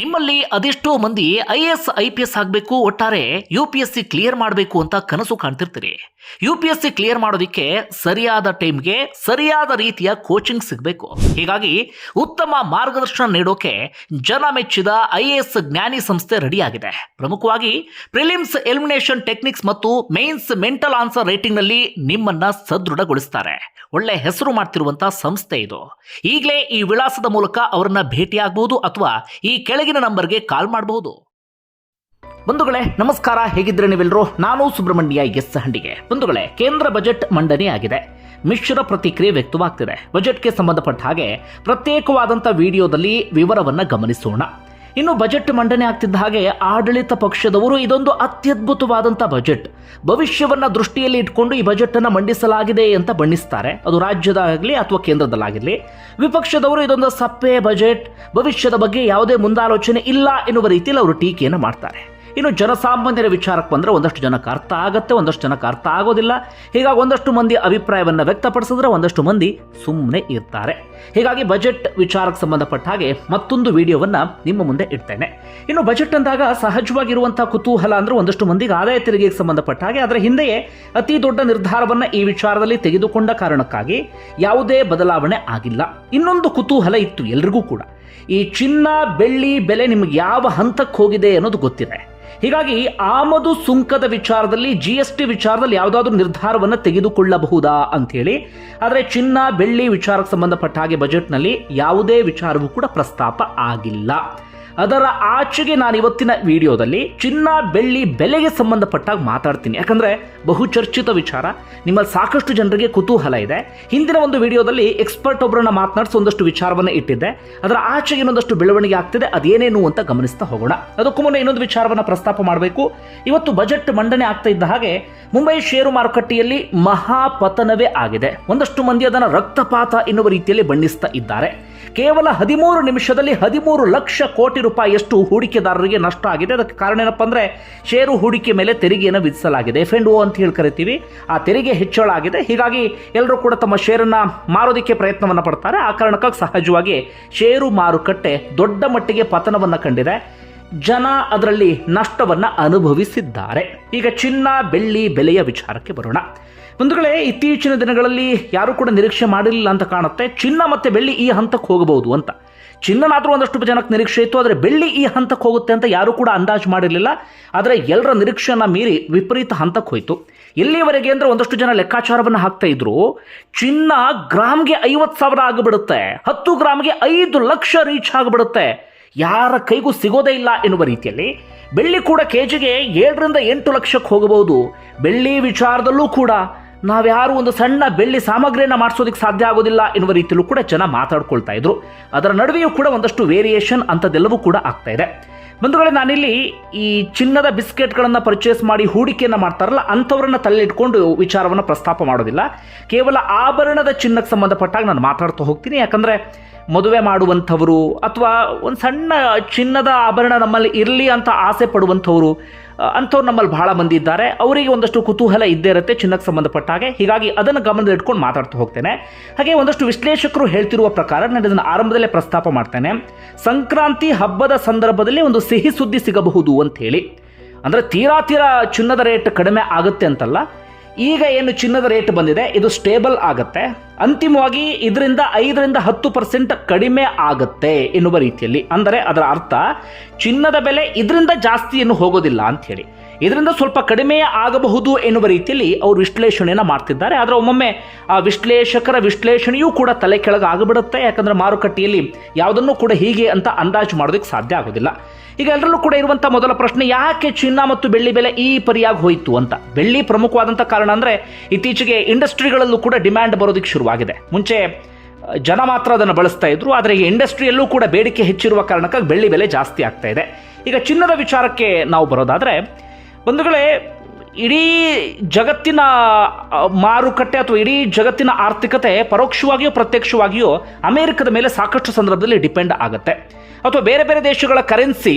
ನಿಮ್ಮಲ್ಲಿ ಅದೆಷ್ಟೋ ಮಂದಿ I S, I P S ಆಗಬೇಕು, ಒಟ್ಟಾರೆ U P S C clear ಮಾಡಬೇಕು ಅಂತ ಕನಸು ಕಾಣ್ತಿರ್ತೀರಿ. U P S C clear ಮಾಡೋದಕ್ಕೆ ಸರಿಯಾದ ಟೈಮ್ಗೆ ಸರಿಯಾದ ರೀತಿಯ ಕೋಚಿಂಗ್ ಸಿಗಬೇಕು. ಹೀಗಾಗಿ ಉತ್ತಮ ಮಾರ್ಗದರ್ಶನ ನೀಡೋಕೆ ಜನ ಮೆಚ್ಚಿದ ಐ ಎಸ್ ಜ್ಞಾನಿ ಸಂಸ್ಥೆ ರೆಡಿಯಾಗಿದೆ. ಪ್ರಮುಖವಾಗಿ ಪ್ರಿಲಿಮ್ಸ್ ಎಲಿಮಿನೇಷನ್ ಟೆಕ್ನಿಕ್ಸ್ ಮತ್ತು ಮೇನ್ಸ್ ಮೆಂಟಲ್ ಆನ್ಸರ್ ರೇಟಿಂಗ್ನಲ್ಲಿ ನಿಮ್ಮನ್ನ ಸದೃಢಗೊಳಿಸ್ತಾರೆ. ಒಳ್ಳೆ ಹೆಸರು ಮಾಡ್ತಿರುವಂತಹ ಸಂಸ್ಥೆ ಇದು. ಈಗಲೇ ಈ ವಿಳಾಸದ ಮೂಲಕ ಅವರನ್ನ ಭೇಟಿಯಾಗಬಹುದು ಅಥವಾ ಈ ಕೆಳಗಿನ ನಂಬರ್ಗೆ ಕಾಲ್ ಮಾಡಬಹುದು. ಬಂಧುಗಳೇ, ನಮಸ್ಕಾರ. ಹೇಗಿದ್ರೆ ನೀವೆಲ್ಲರೂ? ನಾನು ಸುಬ್ರಹ್ಮಣ್ಯ ಎಸ್ ಹಂಡಿಗೆ. ಬಂಧುಗಳೇ, ಕೇಂದ್ರ ಬಜೆಟ್ ಮಂಡನೆ ಆಗಿದೆ. ಮಿಶ್ರ ಪ್ರತಿಕ್ರಿಯೆ ವ್ಯಕ್ತವಾಗ್ತಿದೆ. ಬಜೆಟ್ಗೆ ಸಂಬಂಧಪಟ್ಟ ಹಾಗೆ ಪ್ರತ್ಯೇಕವಾದಂಥ ವಿಡಿಯೋದಲ್ಲಿ ವಿವರವನ್ನ ಗಮನಿಸೋಣ. ಇನ್ನು ಬಜೆಟ್ ಮಂಡನೆ ಆಗ್ತಿದ್ದ ಹಾಗೆ ಆಡಳಿತ ಪಕ್ಷದವರು ಇದೊಂದು ಅತ್ಯದ್ಭುತವಾದಂಥ ಬಜೆಟ್. ಭವಿಷ್ಯವನ್ನ ದೃಷ್ಟಿಯಲ್ಲಿ ಇಟ್ಕೊಂಡು ಈ ಬಜೆಟ್ ಅನ್ನ ಮಂಡಿಸಲಾಗಿದೆ ಅಂತ ಬಣ್ಣಿಸ್ತಾರೆ. ಅದು ರಾಜ್ಯದಾಗಲಿ ಅಥವಾ ಕೇಂದ್ರದಲ್ಲಾಗಲಿ ವಿಪಕ್ಷದವರು ಇದೊಂದು ಸಪ್ಪೆ ಬಜೆಟ್. ಭವಿಷ್ಯದ ಬಗ್ಗೆ ಯಾವುದೇ ಮುಂದಾಲೋಚನೆ ಇಲ್ಲ ಎನ್ನುವ ರೀತಿಯಲ್ಲಿ ಅವರು ಟೀಕೆಯನ್ನು ಮಾಡ್ತಾರೆ. ಇನ್ನು ಜನಸಾಮಾನ್ಯರ ವಿಚಾರಕ್ಕೆ ಬಂದರೆ ಒಂದಷ್ಟು ಜನಕ್ಕೆ ಅರ್ಥ ಆಗುತ್ತೆ, ಒಂದಷ್ಟು ಜನಕ್ಕೆ ಅರ್ಥ ಆಗೋದಿಲ್ಲ. ಹೀಗಾಗಿ ಒಂದಷ್ಟು ಮಂದಿ ಅಭಿಪ್ರಾಯವನ್ನು ವ್ಯಕ್ತಪಡಿಸಿದ್ರೆ ಒಂದಷ್ಟು ಮಂದಿ ಸುಮ್ಮನೆ ಇರ್ತಾರೆ. ಹೀಗಾಗಿ ಬಜೆಟ್ ವಿಚಾರಕ್ಕೆ ಸಂಬಂಧಪಟ್ಟ ಹಾಗೆ ಮತ್ತೊಂದು ವಿಡಿಯೋವನ್ನು ನಿಮ್ಮ ಮುಂದೆ ಇಡ್ತೇನೆ. ಇನ್ನು ಬಜೆಟ್ ಅಂದಾಗ ಸಹಜವಾಗಿರುವಂಥ ಕುತೂಹಲ ಅಂದ್ರೆ ಒಂದಷ್ಟು ಮಂದಿಗೆ ಆದಾಯ ತೆರಿಗೆಗೆ ಸಂಬಂಧಪಟ್ಟ ಹಾಗೆ ಅದರ ಹಿಂದೆಯೇ ಅತಿ ದೊಡ್ಡ ನಿರ್ಧಾರವನ್ನು ಈ ವಿಚಾರದಲ್ಲಿ ತೆಗೆದುಕೊಂಡ ಕಾರಣಕ್ಕಾಗಿ ಯಾವುದೇ ಬದಲಾವಣೆ ಆಗಿಲ್ಲ. ಇನ್ನೊಂದು ಕುತೂಹಲ ಇತ್ತು ಎಲ್ರಿಗೂ ಕೂಡ. ಈ ಚಿನ್ನ, ಬೆಳ್ಳಿ ಬೆಲೆ ನಿಮಗೆ ಯಾವ ಹಂತಕ್ಕೆ ಹೋಗಿದೆ ಅನ್ನೋದು ಗೊತ್ತಿದೆ. ಹೀಗಾಗಿ ಆಮದು ಸುಂಕದ ವಿಚಾರದಲ್ಲಿ ಜಿ ಎಸ್ ಟಿ ವಿಚಾರದಲ್ಲಿ ಯಾವುದಾದ್ರೂ ನಿರ್ಧಾರವನ್ನು ತೆಗೆದುಕೊಳ್ಳಬಹುದಾ ಅಂಥೇಳಿ ಆದರೆ ಚಿನ್ನ, ಬೆಳ್ಳಿ ವಿಚಾರಕ್ಕೆ ಸಂಬಂಧಪಟ್ಟ ಹಾಗೆ ಬಜೆಟ್ನಲ್ಲಿ ಯಾವುದೇ ವಿಚಾರವೂ ಕೂಡ ಪ್ರಸ್ತಾಪ ಆಗಿಲ್ಲ. ಅದರ ಆಚೆಗೆ ನಾನು ಇವತ್ತಿನ ವಿಡಿಯೋದಲ್ಲಿ ಚಿನ್ನ, ಬೆಳ್ಳಿ, ಬೆಲೆಗೆ ಸಂಬಂಧಪಟ್ಟಾಗ ಮಾತಾಡ್ತೀನಿ. ಯಾಕಂದ್ರೆ ಬಹುಚರ್ಚಿತ ವಿಚಾರ. ನಿಮ್ಮಲ್ಲಿ ಸಾಕಷ್ಟು ಜನರಿಗೆ ಕುತೂಹಲ ಇದೆ. ಹಿಂದಿನ ಒಂದು ವಿಡಿಯೋದಲ್ಲಿ ಎಕ್ಸ್ಪರ್ಟ್ ಒಬ್ಬರನ್ನ ಮಾತನಾಡಿಸಿ ಒಂದಷ್ಟು ವಿಚಾರವನ್ನು ಇಟ್ಟಿದ್ದೆ. ಅದರ ಆಚೆಗೆ ಇನ್ನೊಂದಷ್ಟು ಬೆಳವಣಿಗೆ ಆಗ್ತಿದೆ. ಅದೇನೇನು ಅಂತ ಗಮನಿಸ್ತಾ ಹೋಗೋಣ. ಅದಕ್ಕೂ ಮುನ್ನ ಇನ್ನೊಂದು ವಿಚಾರವನ್ನು ಪ್ರಸ್ತಾಪ ಮಾಡಬೇಕು. ಇವತ್ತು ಬಜೆಟ್ ಮಂಡನೆ ಆಗ್ತಾ ಇದ್ದ ಹಾಗೆ ಮುಂಬೈ ಷೇರು ಮಾರುಕಟ್ಟೆಯಲ್ಲಿ ಮಹಾಪತನವೇ ಆಗಿದೆ. ಒಂದಷ್ಟು ಮಂದಿ ಅದನ್ನು ರಕ್ತಪಾತ ಎನ್ನುವ ರೀತಿಯಲ್ಲಿ ಬಣ್ಣಿಸ್ತಾ ಇದ್ದಾರೆ. ಕೇವಲ ಹದಿಮೂರು ನಿಮಿಷದಲ್ಲಿ ಹದಿಮೂರು ಲಕ್ಷ ಕೋಟಿ ರೂಪಾಯಿಯಷ್ಟು ಹೂಡಿಕೆದಾರರಿಗೆ ನಷ್ಟ ಆಗಿದೆ. ಅದಕ್ಕೆ ಕಾರಣ ಏನಪ್ಪ ಅಂದರೆ ಷೇರು ಹೂಡಿಕೆ ಮೇಲೆ ತೆರಿಗೆಯನ್ನು ವಿಧಿಸಲಾಗಿದೆ. ಎಫ್ ಎಂಡ್ ಓ ಅಂತ ಹೇಳಿ ಕರಿತೀವಿ. ಆ ತೆರಿಗೆ ಹೆಚ್ಚಳ ಆಗಿದೆ. ಹೀಗಾಗಿ ಎಲ್ಲರೂ ಕೂಡ ತಮ್ಮ ಷೇರನ್ನು ಮಾರೋದಕ್ಕೆ ಪ್ರಯತ್ನವನ್ನು ಪಡ್ತಾರೆ. ಆ ಕಾರಣಕ್ಕಾಗಿ ಸಹಜವಾಗಿ ಷೇರು ಮಾರುಕಟ್ಟೆ ದೊಡ್ಡ ಮಟ್ಟಿಗೆ ಪತನವನ್ನು ಕಂಡಿದೆ. ಜನ ಅದರಲ್ಲಿ ನಷ್ಟವನ್ನು ಅನುಭವಿಸಿದ್ದಾರೆ. ಈಗ ಚಿನ್ನ, ಬೆಳ್ಳಿ ಬೆಲೆಯ ವಿಚಾರಕ್ಕೆ ಬರೋಣ. ಬಂಧುಗಳೇ, ಇತ್ತೀಚಿನ ದಿನಗಳಲ್ಲಿ ಯಾರು ಕೂಡ ನಿರೀಕ್ಷೆ ಮಾಡಿರಲಿಲ್ಲ ಅಂತ ಕಾಣುತ್ತೆ. ಚಿನ್ನ ಮತ್ತೆ ಬೆಳ್ಳಿ ಈ ಹಂತಕ್ಕೆ ಹೋಗಬಹುದು ಅಂತ. ಚಿನ್ನನಾದರೂ ಒಂದಷ್ಟು ಜನಕ್ಕೆ ನಿರೀಕ್ಷೆ ಇತ್ತು, ಆದರೆ ಬೆಳ್ಳಿ ಈ ಹಂತಕ್ಕೆ ಹೋಗುತ್ತೆ ಅಂತ ಯಾರೂ ಕೂಡ ಅಂದಾಜು ಮಾಡಿರಲಿಲ್ಲ. ಆದರೆ ಎಲ್ಲರ ನಿರೀಕ್ಷೆಯನ್ನು ಮೀರಿ ವಿಪರೀತ ಹಂತಕ್ಕೆ ಹೋಯಿತು. ಎಲ್ಲಿವರೆಗೆ ಅಂದರೆ ಒಂದಷ್ಟು ಜನ ಲೆಕ್ಕಾಚಾರವನ್ನು ಹಾಕ್ತಾ ಇದ್ರು. ಚಿನ್ನ ಗ್ರಾಮ್ಗೆ ಐವತ್ತು ಸಾವಿರ ಆಗಿಬಿಡುತ್ತೆ. ಹತ್ತು ಗ್ರಾಮ್ಗೆ ಐದು ಲಕ್ಷ ರೀಚ್ ಆಗಿಬಿಡುತ್ತೆ. ಯಾರ ಕೈಗೂ ಸಿಗೋದೇ ಇಲ್ಲ ಎನ್ನುವ ರೀತಿಯಲ್ಲಿ ಬೆಳ್ಳಿ ಕೂಡ ಕೆಜಿಗೆ ಏಳರಿಂದ ಎಂಟು ಲಕ್ಷಕ್ಕೆ ಹೋಗಬಹುದು. ಬೆಳ್ಳಿ ವಿಚಾರದಲ್ಲೂ ಕೂಡ ನಾವ್ಯಾರು ಒಂದು ಸಣ್ಣ ಬೆಳ್ಳಿ ಸಾಮಗ್ರಿಯನ್ನು ಮಾಡಿಸೋದಕ್ಕೆ ಸಾಧ್ಯ ಆಗೋದಿಲ್ಲ ಎನ್ನುವ ರೀತಿಯಲ್ಲೂ ಕೂಡ ಜನ ಮಾತಾಡ್ಕೊಳ್ತಾ ಇದ್ರು. ಅದರ ನಡುವೆಯೂ ಕೂಡ ಒಂದಷ್ಟು ವೇರಿಯೇಷನ್ ಅಂಥದ್ದೆಲ್ಲವೂ ಕೂಡ ಆಗ್ತಾ ಇದೆ. ಬಂಧುಗಳೇ, ನಾನಿಲ್ಲಿ ಈ ಚಿನ್ನದ ಬಿಸ್ಕೆಟ್ಗಳನ್ನು ಪರ್ಚೇಸ್ ಮಾಡಿ ಹೂಡಿಕೆಯನ್ನು ಮಾಡ್ತಾರಲ್ಲ, ಅಂಥವ್ರನ್ನ ತಲೆಯಿಟ್ಕೊಂಡು ವಿಚಾರವನ್ನು ಪ್ರಸ್ತಾಪ ಮಾಡೋದಿಲ್ಲ. ಕೇವಲ ಆಭರಣದ ಚಿನ್ನಕ್ಕೆ ಸಂಬಂಧಪಟ್ಟಾಗ ನಾನು ಮಾತಾಡ್ತಾ ಹೋಗ್ತೀನಿ. ಯಾಕಂದರೆ ಮದುವೆ ಮಾಡುವಂಥವರು ಅಥವಾ ಒಂದು ಸಣ್ಣ ಚಿನ್ನದ ಆಭರಣ ನಮ್ಮಲ್ಲಿ ಇರಲಿ ಅಂತ ಆಸೆ ಪಡುವಂಥವರು ಅಂಥವ್ರು ನಮ್ಮಲ್ಲಿ ಬಹಳ ಮಂದಿ ಇದ್ದಾರೆ. ಅವರಿಗೆ ಒಂದಷ್ಟು ಕುತೂಹಲ ಇದ್ದೇ ಇರುತ್ತೆ ಚಿನ್ನಕ್ಕೆ ಸಂಬಂಧಪಟ್ಟ ಹಾಗೆ. ಹೀಗಾಗಿ ಅದನ್ನು ಗಮನದಲ್ಲಿ ಇಟ್ಕೊಂಡು ಮಾತಾಡ್ತಾ ಹೋಗ್ತೇನೆ. ಹಾಗೆ ಒಂದಷ್ಟು ವಿಶ್ಲೇಷಕರು ಹೇಳ್ತಿರುವ ಪ್ರಕಾರ ನಾನು ಇದನ್ನು ಆರಂಭದಲ್ಲೇ ಪ್ರಸ್ತಾಪ ಮಾಡ್ತೇನೆ. ಸಂಕ್ರಾಂತಿ ಹಬ್ಬದ ಸಂದರ್ಭದಲ್ಲಿ ಒಂದು ಸಿಹಿ ಸುದ್ದಿ ಸಿಗಬಹುದು ಅಂತ ಹೇಳಿ ಅಂದರೆ ತೀರಾ ತೀರಾ ಚಿನ್ನದ ರೇಟ್ ಕಡಿಮೆ ಆಗುತ್ತೆ ಅಂತಲ್ಲ. ಈಗ ಏನು ಚಿನ್ನದ ರೇಟ್ ಬಂದಿದೆ, ಇದು ಸ್ಟೇಬಲ್ ಆಗುತ್ತೆ. ಅಂತಿಮವಾಗಿ ಇದರಿಂದ ಐದರಿಂದ ಹತ್ತು ಪರ್ಸೆಂಟ್ ಕಡಿಮೆ ಆಗುತ್ತೆ ಎನ್ನುವ ರೀತಿಯಲ್ಲಿ. ಅಂದರೆ ಅದರ ಅರ್ಥ, ಚಿನ್ನದ ಬೆಲೆ ಇದರಿಂದ ಜಾಸ್ತಿ ಏನು ಹೋಗೋದಿಲ್ಲ ಅಂತ ಹೇಳಿ ಇದರಿಂದ ಸ್ವಲ್ಪ ಕಡಿಮೆ ಆಗಬಹುದು ಎನ್ನುವ ರೀತಿಯಲ್ಲಿ ಅವರು ವಿಶ್ಲೇಷಣೆಯನ್ನು ಮಾಡ್ತಿದ್ದಾರೆ. ಆದರೆ ಒಮ್ಮೊಮ್ಮೆ ಆ ವಿಶ್ಲೇಷಕರ ವಿಶ್ಲೇಷಣೆಯೂ ಕೂಡ ತಲೆ ಕೆಳಗೆ ಆಗಿಬಿಡುತ್ತೆ. ಯಾಕಂದ್ರೆ ಮಾರುಕಟ್ಟೆಯಲ್ಲಿ ಯಾವುದನ್ನು ಕೂಡ ಹೀಗೆ ಅಂತ ಅಂದಾಜು ಮಾಡೋದಕ್ಕೆ ಸಾಧ್ಯ ಆಗೋದಿಲ್ಲ. ಈಗ ಎಲ್ಲರಲ್ಲೂ ಕೂಡ ಇರುವಂಥ ಮೊದಲ ಪ್ರಶ್ನೆ, ಯಾಕೆ ಚಿನ್ನ ಮತ್ತು ಬೆಳ್ಳಿ ಬೆಲೆ ಈ ಪರಿಯಾಗಿ ಹೋಯಿತು ಅಂತ? ಬೆಳ್ಳಿ ಪ್ರಮುಖವಾದಂಥ ಕಾರಣ ಅಂದರೆ ಇತ್ತೀಚೆಗೆ ಇಂಡಸ್ಟ್ರಿಗಳಲ್ಲೂ ಕೂಡ ಡಿಮ್ಯಾಂಡ್ ಬರೋದಕ್ಕೆ ಶುರುವಾಗಿದೆ. ಮುಂಚೆ ಜನ ಮಾತ್ರ ಅದನ್ನು ಬಳಸ್ತಾ ಇದ್ರು. ಆದರೆ ಈಗ ಇಂಡಸ್ಟ್ರಿಯಲ್ಲೂ ಕೂಡ ಬೇಡಿಕೆ ಹೆಚ್ಚಿರುವ ಕಾರಣಕ್ಕಾಗಿ ಬೆಳ್ಳಿ ಬೆಲೆ ಜಾಸ್ತಿ ಆಗ್ತಾ ಇದೆ. ಈಗ ಚಿನ್ನದ ವಿಚಾರಕ್ಕೆ ನಾವು ಬರೋದಾದರೆ ಬಂಧುಗಳೇ, ಇಡೀ ಜಗತ್ತಿನ ಮಾರುಕಟ್ಟೆ ಅಥವಾ ಇಡೀ ಜಗತ್ತಿನ ಆರ್ಥಿಕತೆ ಪರೋಕ್ಷವಾಗಿಯೋ ಪ್ರತ್ಯಕ್ಷವಾಗಿಯೋ ಅಮೆರಿಕದ ಮೇಲೆ ಸಾಕಷ್ಟು ಸಂದರ್ಭದಲ್ಲಿ ಡಿಪೆಂಡ್ ಆಗುತ್ತೆ. ಅಥವಾ ಬೇರೆ ಬೇರೆ ದೇಶಗಳ ಕರೆನ್ಸಿ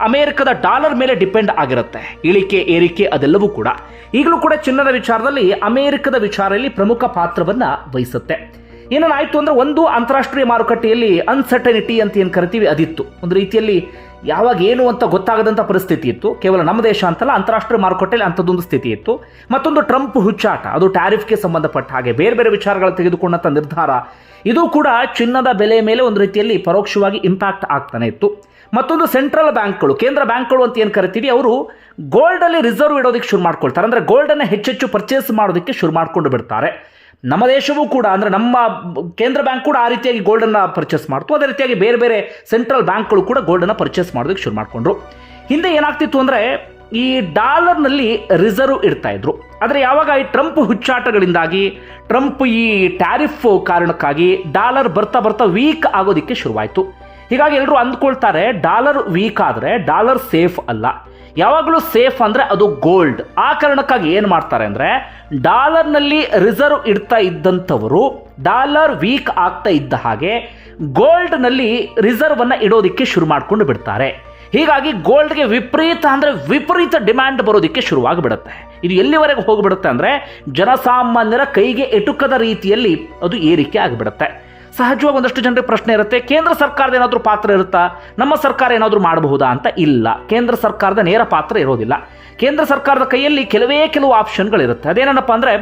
ಅಮೆರಿಕದ ಡಾಲರ್ ಮೇಲೆ ಡಿಪೆಂಡ್ ಆಗಿರುತ್ತೆ. ಇಳಿಕೆ, ಏರಿಕೆ ಅದೆಲ್ಲವೂ ಕೂಡ. ಈಗಲೂ ಕೂಡ ಚಿನ್ನದ ವಿಚಾರದಲ್ಲಿ ಅಮೆರಿಕದ ವಿಚಾರದಲ್ಲಿ ಪ್ರಮುಖ ಪಾತ್ರವನ್ನು ವಹಿಸುತ್ತೆ. ಏನೇನಾಯ್ತು ಅಂದ್ರೆ ಒಂದು ಅಂತಾರಾಷ್ಟ್ರೀಯ ಮಾರುಕಟ್ಟೆಯಲ್ಲಿ ಅನ್ಸರ್ಟನಿಟಿ ಅಂತ ಏನು ಕರಿತೀವಿ, ಅದಿತ್ತು. ಒಂದು ರೀತಿಯಲ್ಲಿ ಯಾವಾಗ ಏನು ಅಂತ ಗೊತ್ತಾಗದಂಥ ಪರಿಸ್ಥಿತಿ ಇತ್ತು. ಕೇವಲ ನಮ್ಮ ದೇಶ ಅಂತಲ್ಲ, ಅಂತಾರಾಷ್ಟ್ರೀಯ ಮಾರುಕಟ್ಟೆಯಲ್ಲಿ ಅಂಥದ್ದೊಂದು ಸ್ಥಿತಿ ಇತ್ತು. ಮತ್ತೊಂದು ಟ್ರಂಪ್ ಹುಚ್ಚಾಟ, ಅದು ಟ್ಯಾರಿಫ್ಗೆ ಸಂಬಂಧಪಟ್ಟ ಹಾಗೆ ಬೇರೆ ಬೇರೆ ವಿಚಾರಗಳು ತೆಗೆದುಕೊಂಡಂಥ ನಿರ್ಧಾರ, ಇದು ಕೂಡ ಚಿನ್ನದ ಬೆಲೆ ಮೇಲೆ ಒಂದು ರೀತಿಯಲ್ಲಿ ಪರೋಕ್ಷವಾಗಿ ಇಂಪ್ಯಾಕ್ಟ್ ಆಗ್ತಾನೆ ಇತ್ತು. ಮತ್ತೊಂದು ಸೆಂಟ್ರಲ್ ಬ್ಯಾಂಕ್ಗಳು, ಕೇಂದ್ರ ಬ್ಯಾಂಕ್ಗಳು ಅಂತ ಏನು ಕರಿತೀವಿ, ಅವರು ಗೋಲ್ಡಲ್ಲಿ ರಿಸರ್ವ್ ಇಡೋದಕ್ಕೆ ಶುರು ಮಾಡ್ಕೊಳ್ತಾರೆ. ಅಂದರೆ ಗೋಲ್ಡನ್ನು ಹೆಚ್ಚೆಚ್ಚು ಪರ್ಚೇಸ್ ಮಾಡೋದಕ್ಕೆ ಶುರು ಮಾಡಿಕೊಂಡು ಬಿಡ್ತಾರೆ. ನಮ್ಮ ದೇಶವೂ ಕೂಡ, ಅಂದರೆ ನಮ್ಮ ಕೇಂದ್ರ ಬ್ಯಾಂಕ್ ಕೂಡ ಆ ರೀತಿಯಾಗಿ ಗೋಲ್ಡನ್ನು ಪರ್ಚೇಸ್ ಮಾಡ್ತು. ಅದೇ ರೀತಿಯಾಗಿ ಬೇರೆ ಬೇರೆ ಸೆಂಟ್ರಲ್ ಬ್ಯಾಂಕ್ಗಳು ಕೂಡ ಗೋಲ್ಡನ್ನು ಪರ್ಚೇಸ್ ಮಾಡೋದಕ್ಕೆ ಶುರು ಮಾಡಿಕೊಂಡ್ರು. ಹಿಂದೆ ಏನಾಗ್ತಿತ್ತು ಅಂದರೆ ಈ ಡಾಲರ್ನಲ್ಲಿ ರಿಸರ್ವ್ ಇಡ್ತಾ ಇದ್ರು. ಆದರೆ ಯಾವಾಗ ಈ ಟ್ರಂಪ್ ಹುಚ್ಚಾಟಗಳಿಂದಾಗಿ ಟ್ರಂಪ್ ಈ ಟ್ಯಾರಿಫ್ ಕಾರಣಕ್ಕಾಗಿ ಡಾಲರ್ ಬರ್ತಾ ಬರ್ತಾ ವೀಕ್ ಆಗೋದಕ್ಕೆ ಶುರುವಾಯಿತು. ಹೀಗಾಗಿ ಎಲ್ಲರೂ ಅಂದ್ಕೊಳ್ತಾರೆ ಡಾಲರ್ ವೀಕ್ ಆದರೆ ಡಾಲರ್ ಸೇಫ್ ಅಲ್ಲ. ಯಾವಾಗಲೂ ಸೇಫ್ ಅಂದರೆ ಅದು ಗೋಲ್ಡ್. ಆ ಕಾರಣಕ್ಕಾಗಿ ಏನು ಮಾಡ್ತಾರೆ ಅಂದರೆ, ಡಾಲರ್ನಲ್ಲಿ ರಿಸರ್ವ್ ಇಡ್ತಾ ಇದ್ದಂಥವರು, ಡಾಲರ್ ವೀಕ್ ಆಗ್ತಾ ಇದ್ದ ಹಾಗೆ ಗೋಲ್ಡ್ನಲ್ಲಿ ರಿಸರ್ವನ್ನು ಇಡೋದಕ್ಕೆ ಶುರು ಮಾಡಿಕೊಂಡು ಬಿಡ್ತಾರೆ. ಹೀಗಾಗಿ ಗೋಲ್ಡ್ಗೆ ವಿಪರೀತ ಅಂದರೆ ವಿಪರೀತ ಡಿಮ್ಯಾಂಡ್ ಬರೋದಕ್ಕೆ ಶುರುವಾಗಿಬಿಡುತ್ತೆ. ಇದು ಎಲ್ಲಿವರೆಗೂ ಹೋಗಿಬಿಡುತ್ತೆ ಅಂದರೆ, ಜನಸಾಮಾನ್ಯರ ಕೈಗೆ ಎಟುಕದ ರೀತಿಯಲ್ಲಿ ಅದು ಏರಿಕೆ ಆಗಿಬಿಡುತ್ತೆ. ಸಹಜವಾಗಿ ಒಂದಷ್ಟು ಜನರಿಗೆ ಪ್ರಶ್ನೆ ಇರುತ್ತೆ, ಕೇಂದ್ರ ಸರ್ಕಾರದ ಏನಾದರೂ ಪಾತ್ರ ಇರುತ್ತಾ? ನಮ್ಮ ಸರ್ಕಾರ ಏನಾದರೂ ಮಾಡಬಹುದಾ ಅಂತ ಇಲ್ಲ. ಕೇಂದ್ರ ಸರ್ಕಾರದ ನೇರ ಪಾತ್ರ ಇರೋದಿಲ್ಲ. ಕೇಂದ್ರ ಸರ್ಕಾರದ ಕೈಯಲ್ಲಿ ಕೆಲವೇ ಕೆಲವು ಆಪ್ಷನ್ಗಳಿರುತ್ತೆ. ಅದೇನಪ್ಪ ಅಂದರೆ,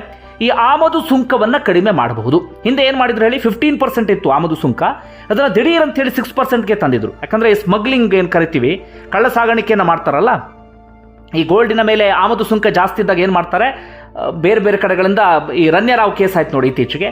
ಈ ಆಮದು ಸುಂಕವನ್ನು ಕಡಿಮೆ ಮಾಡಬಹುದು. ಹಿಂದೆ ಏನು ಮಾಡಿದ್ರು ಹೇಳಿ ಫಿಫ್ಟೀನ್ ಪರ್ಸೆಂಟ್ ಇತ್ತು ಆಮದು ಸುಂಕ. ಅದನ್ನು ದಿಢೀರ್ ಅಂತ ಹೇಳಿ ಸಿಕ್ಸ್ ಪರ್ಸೆಂಟ್ಗೆ ತಂದಿದ್ರು. ಯಾಕಂದರೆ ಈ ಸ್ಮಗ್ಲಿಂಗ್ ಏನು ಕರಿತೀವಿ ಕಳ್ಳ ಸಾಗಾಣಿಕೆಯನ್ನು ಮಾಡ್ತಾರಲ್ಲ, ಈ ಗೋಲ್ಡಿನ ಮೇಲೆ ಆಮದು ಸುಂಕ ಜಾಸ್ತಿ ಇದ್ದಾಗ ಏನು ಮಾಡ್ತಾರೆ? ಬೇರೆ ಬೇರೆ ಕಡೆಗಳಿಂದ ಈ ರನ್ಯರಾವ್ ಕೇಸ್ ಆಯ್ತು ನೋಡಿ ಇತ್ತೀಚೆಗೆ.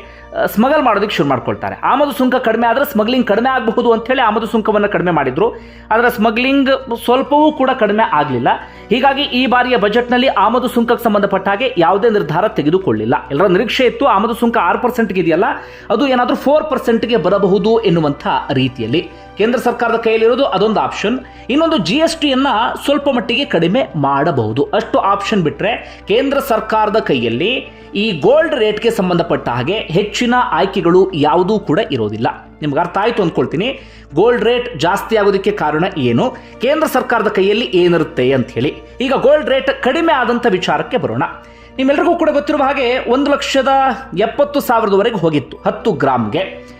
ಸ್ಮಗಲ್ ಮಾಡೋದಕ್ಕೆ ಶುರು ಮಾಡ್ಕೊಳ್ತಾರೆ. ಆಮದು ಸುಂಕ ಕಡಿಮೆ ಆದರೆ ಸ್ಮಗ್ಲಿಂಗ್ ಕಡಿಮೆ ಆಗಬಹುದು ಅಂತೇಳಿ ಆಮದು ಸುಂಕವನ್ನು ಕಡಿಮೆ ಮಾಡಿದ್ರು. ಆದರೆ ಸ್ಮಗ್ಲಿಂಗ್ ಸ್ವಲ್ಪವೂ ಕೂಡ ಕಡಿಮೆ ಆಗಲಿಲ್ಲ. ಹೀಗಾಗಿ ಈ ಬಾರಿಯ ಬಜೆಟ್ನಲ್ಲಿ ಆಮದು ಸುಂಕಕ್ಕೆ ಸಂಬಂಧಪಟ್ಟ ಹಾಗೆ ಯಾವುದೇ ನಿರ್ಧಾರ ತೆಗೆದುಕೊಳ್ಳಿಲ್ಲ. ಎಲ್ಲರ ನಿರೀಕ್ಷೆ ಇತ್ತು ಆಮದು ಸುಂಕ ಆರು ಪರ್ಸೆಂಟ್ಗೆ ಇದೆಯಲ್ಲ, ಅದು ಏನಾದರೂ ಫೋರ್ ಪರ್ಸೆಂಟ್ಗೆ ಬರಬಹುದು ಎನ್ನುವಂಥ ರೀತಿಯಲ್ಲಿ. ಕೇಂದ್ರ ಸರ್ಕಾರದ ಕೈಯಲ್ಲಿರೋದು ಅದೊಂದು ಆಪ್ಷನ್ ಇನ್ನೊಂದು ಜಿ ಎಸ್ ಟಿಯನ್ನು ಸ್ವಲ್ಪ ಮಟ್ಟಿಗೆ ಕಡಿಮೆ ಮಾಡಬಹುದು. ಅಷ್ಟು ಆಪ್ಷನ್ ಬಿಟ್ಟರೆ ಕೇಂದ್ರ ಸರ್ಕಾರದ ಕೈಯಲ್ಲಿ ಈ ಗೋಲ್ಡ್ ರೇಟ್ಗೆ ಸಂಬಂಧಪಟ್ಟ ಹಾಗೆ ಹೆಚ್ಚಿನ ಆಯ್ಕೆಗಳು ಯಾವುದೂ ಕೂಡ ಇರೋದಿಲ್ಲ. ನಿಮ್ಗೆ ಅರ್ಥ ಆಯಿತು ಅಂದ್ಕೊಳ್ತೀನಿ ಗೋಲ್ಡ್ ರೇಟ್ ಜಾಸ್ತಿ ಆಗೋದಕ್ಕೆ ಕಾರಣ ಏನು? ಕೇಂದ್ರ ಸರ್ಕಾರದ ಕೈಯಲ್ಲಿ ಏನಿರುತ್ತೆ ಅಂತ ಹೇಳಿ. ಈಗ ಗೋಲ್ಡ್ ರೇಟ್ ಕಡಿಮೆ ಆದಂಥ ವಿಚಾರಕ್ಕೆ ಬರೋಣ. ನಿಮ್ಮೆಲ್ಲರಿಗೂ ಕೂಡ ಗೊತ್ತಿರುವ ಹಾಗೆ ಒಂದು ಲಕ್ಷದ ಎಪ್ಪತ್ತು ಸಾವಿರದವರೆಗೆ ಹೋಗಿತ್ತು. ಹತ್ತು ಗ್ರಾಮ್ಗೆ.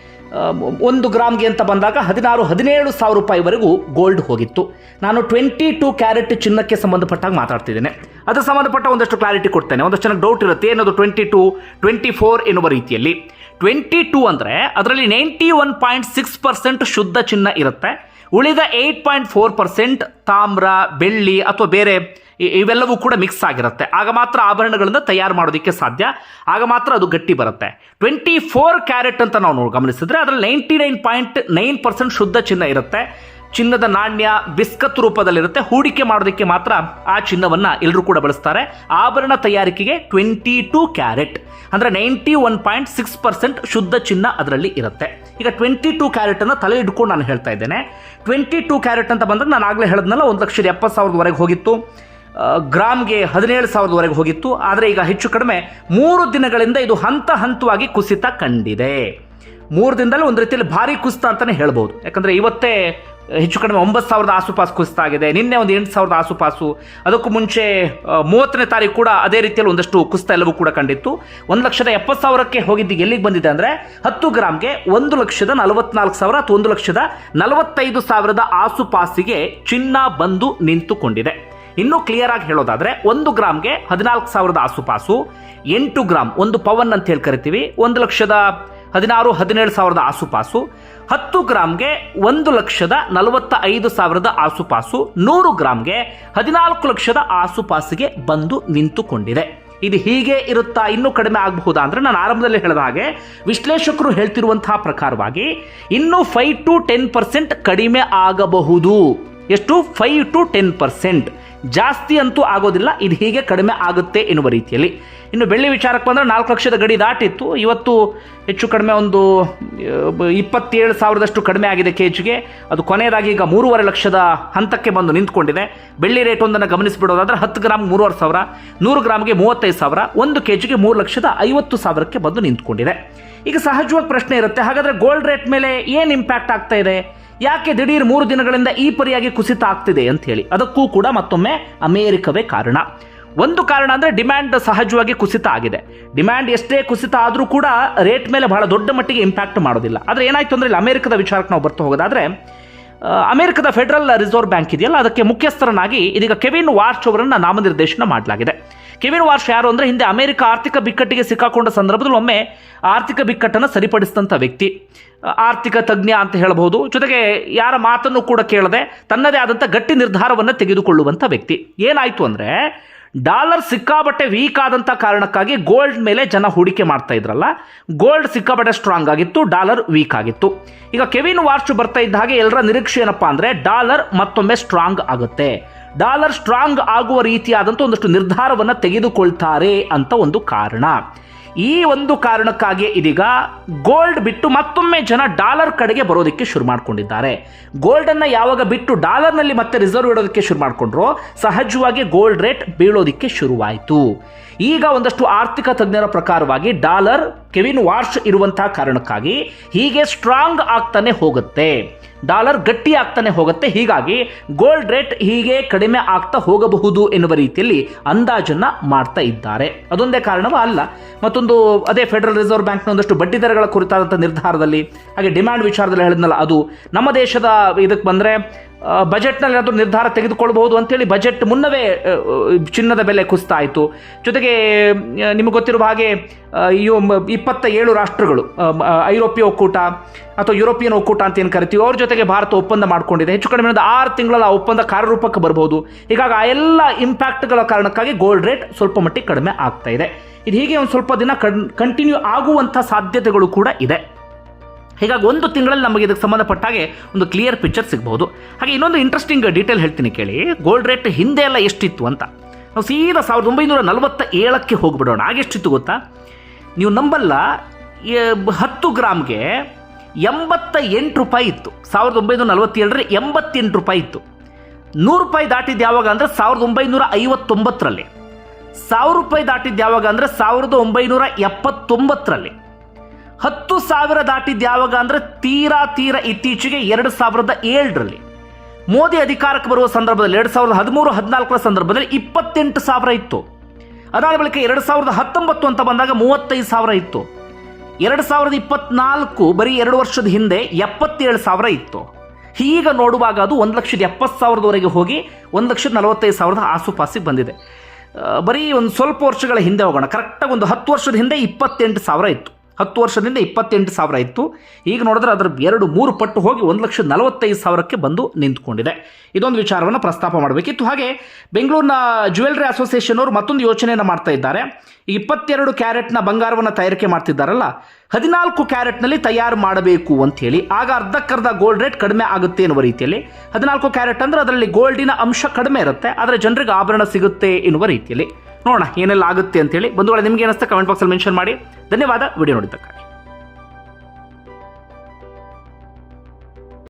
ಒಂದು ಗ್ರಾಮ್ಗೆ ಅಂತ ಬಂದಾಗ ಹದಿನಾರು, ಹದಿನೇಳು ಸಾವಿರ ರೂಪಾಯಿವರೆಗೂ ಗೋಲ್ಡ್ ಹೋಗಿತ್ತು. ನಾನು ಟ್ವೆಂಟಿ ಟೂ ಕ್ಯಾರೆಟ್ ಚಿನ್ನಕ್ಕೆ ಸಂಬಂಧಪಟ್ಟಾಗ ಮಾತಾಡ್ತಿದ್ದೇನೆ. ಅದರ ಸಂಬಂಧಪಟ್ಟ ಒಂದಷ್ಟು ಕ್ಲಾರಿಟಿ ಕೊಡ್ತೇನೆ. ಒಂದಷ್ಟು ಜನಕ್ಕೆ ಡೌಟ್ ಇರುತ್ತೆ, ಏನದು ಟ್ವೆಂಟಿ ಟು ಟ್ವೆಂಟಿ ಫೋರ್ ಎನ್ನುವ ರೀತಿಯಲ್ಲಿ. ಟ್ವೆಂಟಿ ಟೂ ಅಂದರೆ ಅದರಲ್ಲಿ ninety one point six percent ಶುದ್ಧ ಚಿನ್ನ ಇರುತ್ತೆ. ಉಳಿದ ಏಯ್ಟ್ ಪಾಯಿಂಟ್ ಫೋರ್ ಪರ್ಸೆಂಟ್ ತಾಮ್ರ, ಬೆಳ್ಳಿ ಅಥವಾ ಬೇರೆ ಇವೆಲ್ಲವೂ ಕೂಡ ಮಿಕ್ಸ್ ಆಗಿರುತ್ತೆ. ಆಗ ಮಾತ್ರ ಆಭರಣಗಳನ್ನು ತಯಾರು ಮಾಡೋದಕ್ಕೆ ಸಾಧ್ಯ. ಆಗ ಮಾತ್ರ ಅದು ಗಟ್ಟಿ ಬರುತ್ತೆ. ಟ್ವೆಂಟಿ ಫೋರ್ ಕ್ಯಾರೆಟ್ ಅಂತ ನಾವು ನೋಡಿ ಗಮನಿಸಿದ್ರೆ ಅದರಲ್ಲಿ ninety nine point nine percent ಶುದ್ಧ ಚಿನ್ನ ಇರುತ್ತೆ. ಚಿನ್ನದ ನಾಣ್ಯ ಬಿಸ್ಕತ್ ರೂಪದಲ್ಲಿರುತ್ತೆ. ಹೂಡಿಕೆ ಮಾಡೋದಕ್ಕೆ ಮಾತ್ರ ಆ ಚಿನ್ನವನ್ನು ಎಲ್ಲರೂ ಕೂಡ ಬಳಸ್ತಾರೆ. ಆಭರಣ ತಯಾರಿಕೆಗೆ ಟ್ವೆಂಟಿ ಟೂ ಕ್ಯಾರೆಟ್ ಅಂದರೆ ninety one point six percent ಶುದ್ಧ ಚಿನ್ನ ಅದರಲ್ಲಿ ಇರುತ್ತೆ. ಈಗ ಟ್ವೆಂಟಿ ಟೂ ಕ್ಯಾರೆಟನ್ನು ತಲೆ ಇಟ್ಕೊಂಡು ನಾನು ಹೇಳ್ತಾ ಇದ್ದೇನೆ. ಟ್ವೆಂಟಿ ಟೂ ಕ್ಯಾರೆಟ್ ಅಂತ ಬಂದಾಗ ನಾನು ಆಗಲೇ ಹೇಳಿದ್ನಲ್ಲ, ಒಂದು ಲಕ್ಷದ ಎಪ್ಪತ್ತು ಸಾವಿರದವರೆಗೆ ಹೋಗಿತ್ತು. ಗ್ರಾಮ್ಗೆ ಹದಿನೇಳು ಸಾವಿರದವರೆಗೆ ಹೋಗಿತ್ತು. ಆದರೆ ಈಗ ಹೆಚ್ಚು ಕಡಿಮೆ ಮೂರು ದಿನಗಳಿಂದ ಇದು ಹಂತ ಹಂತವಾಗಿ ಕುಸಿತ ಕಂಡಿದೆ. ಮೂರು ದಿನದಲ್ಲಿ ಒಂದು ರೀತಿಯಲ್ಲಿ ಭಾರಿ ಕುಸಿತ ಅಂತಲೇ ಹೇಳ್ಬೋದು. ಯಾಕಂದರೆ ಇವತ್ತೇ ಹೆಚ್ಚು ಕಡಿಮೆ ಒಂಬತ್ತು ಸಾವಿರದ ಆಸುಪಾಸು ಕುಸಿತ ಆಗಿದೆ. ನಿನ್ನೆ ಒಂದು ಎಂಟು ಸಾವಿರದ ಆಸುಪಾಸು. ಅದಕ್ಕೂ ಮುಂಚೆ ಮೂವತ್ತನೇ ತಾರೀಕು ಕೂಡ ಅದೇ ರೀತಿಯಲ್ಲಿ ಒಂದಷ್ಟು ಕುಸಿತ ಎಲ್ಲವೂ ಕೂಡ ಕಂಡಿತ್ತು. ಒಂದು ಲಕ್ಷದ ಎಪ್ಪತ್ತು ಸಾವಿರಕ್ಕೆ ಹೋಗಿದ್ದು ಎಲ್ಲಿಗೆ ಬಂದಿದೆ ಅಂದರೆ ಹತ್ತು ಗ್ರಾಮ್ಗೆ ಒಂದು ಲಕ್ಷದ ನಲವತ್ನಾಲ್ಕು ಸಾವಿರ ಅಥವಾ ಒಂದು ಲಕ್ಷದ ನಲವತ್ತೈದು ಸಾವಿರದ ಆಸುಪಾಸಿಗೆ ಚಿನ್ನ ಬಂದು ನಿಂತುಕೊಂಡಿದೆ. ಇನ್ನೂ ಕ್ಲಿಯರ್ ಆಗಿ ಹೇಳೋದಾದ್ರೆ ಒಂದು ಗ್ರಾಮ್ಗೆ ಹದಿನಾಲ್ಕು ಸಾವಿರದ ಆಸುಪಾಸು ಎಂಟು ಗ್ರಾಮ್ ಒಂದು ಪವನ್ ಅಂತ ಹೇಳಿ ಕರಿತೀವಿ, ಒಂದು ಲಕ್ಷದ ಹದಿನಾರು, ಹದಿನೇಳು ಸಾವಿರದ ಆಸುಪಾಸು ಹತ್ತು ಗ್ರಾಮ್ಗೆ ಒಂದು ಲಕ್ಷದ ನಲವತ್ತ ಐದು ಸಾವಿರದ ಆಸುಪಾಸು ನೂರು ಗ್ರಾಮ್ಗೆ ಹದಿನಾಲ್ಕು ಲಕ್ಷದ ಆಸುಪಾಸಿಗೆ ಬಂದು ನಿಂತುಕೊಂಡಿದೆ. ಇದು ಹೀಗೆ ಇರುತ್ತಾ ಇನ್ನೂ ಕಡಿಮೆ ಆಗಬಹುದಾ ಅಂದ್ರೆ ನಾನು ಆರಂಭದಲ್ಲಿ ಹೇಳಿದ ಹಾಗೆ ವಿಶ್ಲೇಷಕರು ಹೇಳ್ತಿರುವಂತಹ ಪ್ರಕಾರವಾಗಿ ಇನ್ನೂ ಫೈವ್ ಟು ಟೆನ್ ಪರ್ಸೆಂಟ್ ಕಡಿಮೆ ಆಗಬಹುದು. ಎಷ್ಟು? ಫೈವ್ ಟು ಟೆನ್ ಪರ್ಸೆಂಟ್ ಜಾಸ್ತಿ ಅಂತೂ ಆಗೋದಿಲ್ಲ, ಇದು ಹೀಗೆ ಕಡಿಮೆ ಆಗುತ್ತೆ ಎನ್ನುವ ರೀತಿಯಲ್ಲಿ. ಇನ್ನು ಬೆಳ್ಳಿ ವಿಚಾರಕ್ಕೆ ಬಂದರೆ ನಾಲ್ಕು ಲಕ್ಷದ ಗಡಿ ದಾಟಿತ್ತು. ಇವತ್ತು ಹೆಚ್ಚು ಕಡಿಮೆ ಒಂದು ಇಪ್ಪತ್ತೇಳು ಸಾವಿರದಷ್ಟು ಕಡಿಮೆ ಆಗಿದೆ ಕೆ ಜಿಗೆ ಅದು ಕೊನೆಯದಾಗಿ ಈಗ ಮೂರುವರೆ ಲಕ್ಷದ ಹಂತಕ್ಕೆ ಬಂದು ನಿಂತ್ಕೊಂಡಿದೆ. ಬೆಳ್ಳಿ ರೇಟ್ ಒಂದನ್ನು ಗಮನಿಸಿಬಿಡೋದಾದ್ರೆ ಹತ್ತು ಗ್ರಾಮ್ ಮೂರುವರೆ ಸಾವಿರ, ನೂರು ಗ್ರಾಮ್ಗೆ ಮೂವತ್ತೈದು ಸಾವಿರ, ಒಂದು ಕೆ ಜಿಗೆ ಮೂರು ಲಕ್ಷದ ಐವತ್ತು ಸಾವಿರಕ್ಕೆ ಬಂದು ನಿಂತ್ಕೊಂಡಿದೆ. ಈಗ ಸಹಜವಾಗಿ ಪ್ರಶ್ನೆ ಇರುತ್ತೆ, ಹಾಗಾದರೆ ಗೋಲ್ಡ್ ರೇಟ್ ಮೇಲೆ ಏನು ಇಂಪ್ಯಾಕ್ಟ್ ಆಗ್ತಾ ಇದೆ? ಯಾಕೆ ದಿಢೀರ್ ಮೂರು ದಿನಗಳಿಂದ ಈ ಪರಿಯಾಗಿ ಕುಸಿತ ಆಗ್ತಿದೆ ಅಂತ ಹೇಳಿ. ಅದಕ್ಕೂ ಕೂಡ ಮತ್ತೊಮ್ಮೆ ಅಮೇರಿಕವೇ ಕಾರಣ. ಒಂದು ಕಾರಣ ಅಂದರೆ ಡಿಮ್ಯಾಂಡ್ ಸಹಜವಾಗಿ ಕುಸಿತ ಆಗಿದೆ. ಡಿಮ್ಯಾಂಡ್ ಎಷ್ಟೇ ಕುಸಿತ ಆದರೂ ಕೂಡ ರೇಟ್ ಮೇಲೆ ಬಹಳ ದೊಡ್ಡ ಮಟ್ಟಿಗೆ ಇಂಪ್ಯಾಕ್ಟ್ ಮಾಡೋದಿಲ್ಲ ಆದರೆ ಏನಾಯ್ತು ಅಂದರೆ ಇಲ್ಲಿ ಅಮೆರಿಕದ ವಿಚಾರಕ್ಕೆ ನಾವು ಬರ್ತಾ ಹೋಗೋದಾದರೆ ಅಮೆರಿಕದ ಫೆಡರಲ್ ರಿಸರ್ವ್ ಬ್ಯಾಂಕ್ ಇದೆಯಲ್ಲ, ಅದಕ್ಕೆ ಮುಖ್ಯಸ್ಥರನ್ನಾಗಿ ಇದೀಗ ಕೆವಿನ್ ವಾರ್ಚ್ ಅವರನ್ನು ನಾಮನಿರ್ದೇಶನ ಮಾಡಲಾಗಿದೆ. ಕೆವಿನ್ ವಾರ್ಷ್ ಯಾರು ಅಂದರೆ ಹಿಂದೆ ಅಮೆರಿಕ ಆರ್ಥಿಕ ಬಿಕ್ಕಟ್ಟಿಗೆ ಸಿಕ್ಕಾಕೊಂಡ ಸಂದರ್ಭದಲ್ಲಿ ಒಮ್ಮೆ ಆರ್ಥಿಕ ಬಿಕ್ಕಟ್ಟನ್ನು ಸರಿಪಡಿಸಿದಂಥ ವ್ಯಕ್ತಿ. ಆರ್ಥಿಕ ತಜ್ಞ ಅಂತ ಹೇಳಬಹುದು. ಜೊತೆಗೆ ಯಾರ ಮಾತನ್ನು ಕೂಡ ಕೇಳದೆ ತನ್ನದೇ ಆದಂಥ ಗಟ್ಟಿ ನಿರ್ಧಾರವನ್ನು ತೆಗೆದುಕೊಳ್ಳುವಂಥ ವ್ಯಕ್ತಿ. ಏನಾಯಿತು ಅಂದರೆ ಡಾಲರ್ ಸಿಕ್ಕಾಬಟ್ಟೆ ವೀಕ್ ಆದಂಥ ಕಾರಣಕ್ಕಾಗಿ ಗೋಲ್ಡ್ ಮೇಲೆ ಜನ ಹೂಡಿಕೆ ಮಾಡ್ತಾ ಇದ್ರಲ್ಲ, ಗೋಲ್ಡ್ ಸಿಕ್ಕಾಬಟ್ಟೆ ಸ್ಟ್ರಾಂಗ್ ಆಗಿತ್ತು, ಡಾಲರ್ ವೀಕ್ ಆಗಿತ್ತು. ಈಗ ಕೆವಿನ್ ವಾರ್ಚ್ ಬರ್ತಾ ಇದ್ದ ಹಾಗೆ ಎಲ್ಲರ ನಿರೀಕ್ಷೆ ಏನಪ್ಪಾ ಅಂದರೆ ಡಾಲರ್ ಮತ್ತೊಮ್ಮೆ ಸ್ಟ್ರಾಂಗ್ ಆಗುತ್ತೆ. ಡಾಲರ್ ಸ್ಟ್ರಾಂಗ್ ಆಗುವ ರೀತಿಯಾದಂಥ ಒಂದಷ್ಟು ನಿರ್ಧಾರವನ್ನು ತೆಗೆದುಕೊಳ್ತಾರೆ ಅಂತ ಒಂದು ಕಾರಣ. ಈ ಒಂದು ಕಾರಣಕ್ಕಾಗಿ ಇದೀಗ ಗೋಲ್ಡ್ ಬಿಟ್ಟು ಮತ್ತೊಮ್ಮೆ ಜನ ಡಾಲರ್ ಕಡೆಗೆ ಬರೋದಕ್ಕೆ ಶುರು ಮಾಡಿಕೊಂಡಿದ್ದಾರೆ. ಗೋಲ್ಡನ್ನು ಯಾವಾಗ ಬಿಟ್ಟು ಡಾಲರ್ನಲ್ಲಿ ಮತ್ತೆ ರಿಸರ್ವ್ ಇಡೋದಕ್ಕೆ ಶುರು ಮಾಡಿಕೊಂಡ್ರು ಸಹಜವಾಗಿ ಗೋಲ್ಡ್ ರೇಟ್ ಬೀಳೋದಕ್ಕೆ ಶುರುವಾಯಿತು. ಈಗ ಒಂದಷ್ಟು ಆರ್ಥಿಕ ತಜ್ಞರ ಪ್ರಕಾರವಾಗಿ ಡಾಲರ್ ಕೆವಿನ್ ವಾರ್ಷ್ ಇರುವಂತಹ ಕಾರಣಕ್ಕಾಗಿ ಹೀಗೆ ಸ್ಟ್ರಾಂಗ್ ಆಗ್ತಾನೆ ಹೋಗುತ್ತೆ. ಡಾಲರ್ ಗಟ್ಟಿ ಆಗ್ತಾನೆ ಹೋಗುತ್ತೆ. ಹೀಗಾಗಿ ಗೋಲ್ಡ್ ರೇಟ್ ಹೀಗೆ ಕಡಿಮೆ ಆಗ್ತಾ ಹೋಗಬಹುದು ಎನ್ನುವ ರೀತಿಯಲ್ಲಿ ಅಂದಾಜನ್ನ ಮಾಡ್ತಾ ಇದ್ದಾರೆ. ಅದೊಂದೇ ಕಾರಣವೂ ಅಲ್ಲ, ಮತ್ತೊಂದು ಅದೇ ಫೆಡರಲ್ ರಿಸರ್ವ್ ಬ್ಯಾಂಕ್ನ ಒಂದಷ್ಟು ಬಡ್ಡಿ ದರಗಳ ಕುರಿತಾದಂಥ ನಿರ್ಧಾರದಲ್ಲಿ, ಹಾಗೆ ಡಿಮ್ಯಾಂಡ್ ವಿಚಾರದಲ್ಲಿ ಹೇಳಿದ್ನಲ್ಲ ಅದು, ನಮ್ಮ ದೇಶದ ಇದಕ್ಕೆ ಬಂದರೆ ಬಜೆಟ್ನಲ್ಲಿ ಏನಾದರೂ ನಿರ್ಧಾರ ತೆಗೆದುಕೊಳ್ಬಹುದು ಅಂತೇಳಿ ಬಜೆಟ್ ಮುನ್ನವೇ ಚಿನ್ನದ ಬೆಲೆ ಕುಸ್ತಾ ಇತ್ತು. ಜೊತೆಗೆ ನಿಮಗೆ ಗೊತ್ತಿರುವ ಹಾಗೆ ಇವು ಇಪ್ಪತ್ತ ಏಳು ರಾಷ್ಟ್ರಗಳು ಐರೋಪ್ಯ ಒಕ್ಕೂಟ ಅಥವಾ ಯುರೋಪಿಯನ್ ಒಕ್ಕೂಟ ಅಂತ ಏನು ಕರಿತೀವಿ, ಅವ್ರ ಜೊತೆಗೆ ಭಾರತ ಒಪ್ಪಂದ ಮಾಡಿಕೊಂಡಿದೆ. ಹೆಚ್ಚು ಕಡಿಮೆ ಒಂದು ಆರು ತಿಂಗಳಲ್ಲಿ ಆ ಒಪ್ಪಂದ ಕಾರ್ಯರೂಪಕ್ಕೆ ಬರಬಹುದು ಹೀಗಾಗಿ ಆ ಎಲ್ಲ ಇಂಪ್ಯಾಕ್ಟ್ಗಳ ಕಾರಣಕ್ಕಾಗಿ ಗೋಲ್ಡ್ ರೇಟ್ ಸ್ವಲ್ಪ ಮಟ್ಟಿಗೆ ಕಡಿಮೆ ಆಗ್ತಾ ಇದೆ. ಇದು ಹೀಗೆ ಒಂದು ಸ್ವಲ್ಪ ದಿನ ಕಂಟಿನ್ಯೂ ಆಗುವಂಥ ಸಾಧ್ಯತೆಗಳು ಕೂಡ ಇದೆ. ಹೀಗಾಗಿ ಒಂದು ತಿಂಗಳಲ್ಲಿ ನಮಗೆ ಇದಕ್ಕೆ ಸಂಬಂಧಪಟ್ಟ ಹಾಗೆ ಒಂದು ಕ್ಲಿಯರ್ ಪಿಕ್ಚರ್ ಸಿಗ್ಬೋದು ಹಾಗೆ ಇನ್ನೊಂದು ಇಂಟ್ರೆಸ್ಟಿಂಗ್ ಡೀಟೇಲ್ ಹೇಳ್ತೀನಿ ಕೇಳಿ. ಗೋಲ್ಡ್ ರೇಟ್ ಹಿಂದೆ ಎಲ್ಲ ಎಷ್ಟಿತ್ತು ಅಂತ. ನಾವು ಸೀದಾ ಸಾವಿರದ ಒಂಬೈನೂರ ನಲವತ್ತ ಏಳಕ್ಕೆ ಹೋಗಿಬಿಡೋಣ ಆಗೆಷ್ಟಿತ್ತು ಗೊತ್ತಾ? ನೀವು ನಂಬಲ್ಲ ಹತ್ತು ಗ್ರಾಮ್ಗೆ ಎಂಬತ್ತ ಎಂಟು ರೂಪಾಯಿ ಇತ್ತು. ಸಾವಿರದ ಒಂಬೈನೂರ ನಲವತ್ತೇಳರಲ್ಲಿ ಎಂಬತ್ತೆಂಟು ರೂಪಾಯಿ ಇತ್ತು. ನೂರು ರೂಪಾಯಿ ದಾಟಿದ್ದು ಯಾವಾಗ ಅಂದರೆ ಸಾವಿರದ ಒಂಬೈನೂರ ಐವತ್ತೊಂಬತ್ತರಲ್ಲಿ. ಸಾವಿರ ರೂಪಾಯಿ ದಾಟಿದ್ದು ಯಾವಾಗ ಅಂದರೆ ಸಾವಿರದ ಒಂಬೈನೂರ ಎಪ್ಪತ್ತೊಂಬತ್ತರಲ್ಲಿ. ಹತ್ತು ಸಾವಿರ ದಾಟಿದ್ದು ಯಾವಾಗ ಅಂದರೆ ತೀರಾ ತೀರಾ ಇತ್ತೀಚೆಗೆ ಎರಡು ಸಾವಿರದ ಏಳರಲ್ಲಿ. ಮೋದಿ ಅಧಿಕಾರಕ್ಕೆ ಬರುವ ಸಂದರ್ಭದಲ್ಲಿ ಎರಡು ಸಾವಿರದ ಹದಿಮೂರು, ಹದಿನಾಲ್ಕರ ಸಂದರ್ಭದಲ್ಲಿ ಇಪ್ಪತ್ತೆಂಟು ಸಾವಿರ ಇತ್ತು. ಅದಾದ ಬಳಿಕ ಎರಡು ಸಾವಿರದ ಹತ್ತೊಂಬತ್ತು ಅಂತ ಬಂದಾಗ ಮೂವತ್ತೈದು ಸಾವಿರ ಇತ್ತು. ಎರಡು ಸಾವಿರದ ಇಪ್ಪತ್ನಾಲ್ಕು ಬರೀ ಎರಡು ವರ್ಷದ ಹಿಂದೆ ಎಪ್ಪತ್ತೇಳು ಸಾವಿರ ಇತ್ತು. ಈಗ ನೋಡುವಾಗ ಅದು ಒಂದು ಲಕ್ಷದ ಎಪ್ಪತ್ತು ಸಾವಿರದವರೆಗೆ ಹೋಗಿ ಒಂದು ಲಕ್ಷದ ನಲವತ್ತೈದು ಸಾವಿರದ ಆಸುಪಾಸಿಗೆ ಬಂದಿದೆ. ಬರೀ ಒಂದು ಸ್ವಲ್ಪ ವರ್ಷಗಳ ಹಿಂದೆ ಹೋಗೋಣ. ಕರೆಕ್ಟಾಗಿ ಒಂದು ಹತ್ತು ವರ್ಷದ ಹಿಂದೆ ಇಪ್ಪತ್ತೆಂಟು ಸಾವಿರ ಇತ್ತು. ಹತ್ತು ವರ್ಷದಿಂದ ಇಪ್ಪತ್ತೆಂಟು ಸಾವಿರ ಇತ್ತು. ಈಗ ನೋಡಿದ್ರೆ ಅದರ ಎರಡು ಮೂರು ಪಟ್ಟು ಹೋಗಿ ಒಂದು ಲಕ್ಷ ನಲವತ್ತೈದು ಸಾವಿರಕ್ಕೆ ಬಂದು ನಿಂತ್ಕೊಂಡಿದೆ. ಇದೊಂದು ವಿಚಾರವನ್ನು ಪ್ರಸ್ತಾಪ ಮಾಡಬೇಕಿತ್ತು. ಹಾಗೆ ಬೆಂಗಳೂರಿನ ಜ್ಯುವೆಲ್ರಿ ಅಸೋಸಿಯೇಷನ್ ಅವರು ಮತ್ತೊಂದು ಯೋಚನೆಯನ್ನು ಮಾಡ್ತಾ ಇದ್ದಾರೆ. ಇಪ್ಪತ್ತೆರಡು ಕ್ಯಾರೆಟ್ನ ಬಂಗಾರವನ್ನು ತಯಾರಿಕೆ ಮಾಡ್ತಿದ್ದಾರಲ್ಲ, ಹದಿನಾಲ್ಕು ಕ್ಯಾರೆಟ್ನಲ್ಲಿ ತಯಾರು ಮಾಡಬೇಕು ಅಂತ ಹೇಳಿ, ಆಗ ಅರ್ಧಕ್ಕರ್ಧ ಗೋಲ್ಡ್ ರೇಟ್ ಕಡಿಮೆ ಆಗುತ್ತೆ ಎನ್ನುವ ರೀತಿಯಲ್ಲಿ, ಹದಿನಾಲ್ಕು ಕ್ಯಾರೆಟ್ ಅಂದರೆ ಅದರಲ್ಲಿ ಗೋಲ್ಡಿನ ಅಂಶ ಕಡಿಮೆ ಇರುತ್ತೆ, ಆದರೆ ಜನರಿಗೆ ಆಭರಣ ಸಿಗುತ್ತೆ ಎನ್ನುವ ರೀತಿಯಲ್ಲಿ. ನೋಡೋಣ ಏನೆಲ್ಲ ಆಗುತ್ತೆ ಅಂತೇಳಿ ಬಂಧುಗಳೇ ನಿಮಗೆ ಏನಿಸ್ತಾ ಕಮೆಂಟ್ ಬಾಕ್ಸಲ್ಲಿ ಮೆನ್ಷನ್ ಮಾಡಿ. ಧನ್ಯವಾದ ವಿಡಿಯೋ ನೋಡಿದ್ದಕ್ಕಾಗಿ.